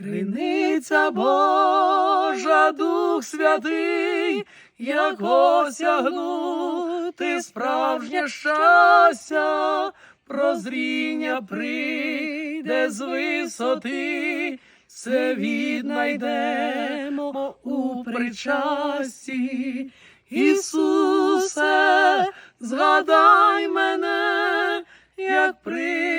Криниця Божа, Дух Святий, як осягнути справжнє щастя, прозріння прийде з висоти, все віднайдемо у причасті. Ісусе, згадай мене, як прийдеш,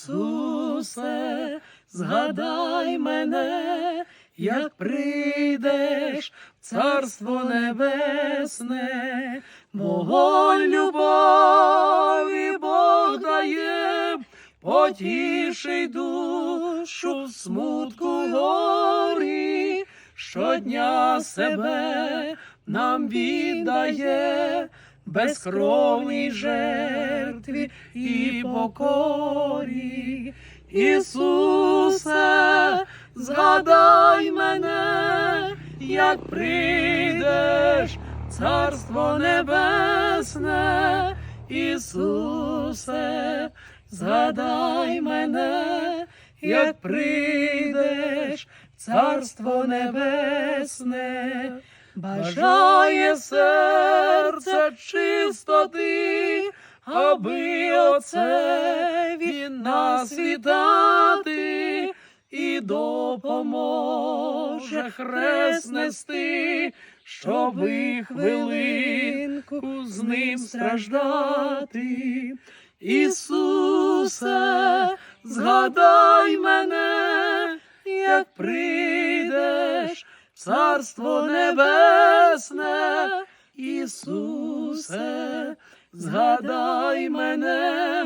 Ісусе, згадай мене, як прийдеш, в Царство Небесне, вогонь любові Бог дає, потіший душу в смутку горі, щодня себе нам віддає безкровній жертві і покорі. Ісусе, згадай мене, як прийдеш, Царство Небесне, Ісусе, згадай мене, як прийдеш, Царство Небесне, бажає серце чистоти, аби оце нас вітати і допоможе хрест нести, щоби хвилинку з ним страждати. Ісусе, згадай мене, як прийдеш, в Царство Небесне, Ісусе, згадай мене,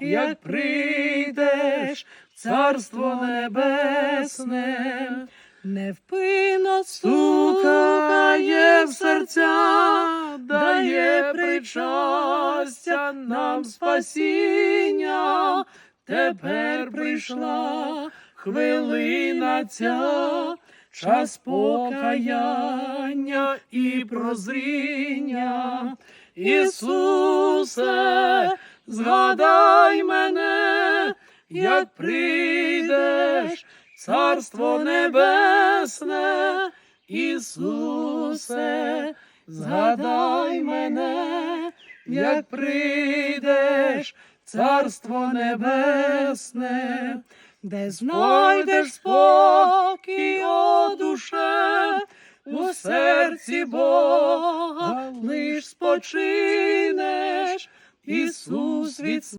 як прийдеш, в Царство Небесне, невпинно стукає в серця, дає причастя нам спасіння, тепер прийшла хвилина ця, час покаяння і прозріння. Ісусе, згадай мене, як прийдеш, Царство Небесне, Ісусе, згадай мене, як прийдеш, Царство Небесне, де знайдеш спокій, о душе, у серці Бога лиш спочинеш, Ісус від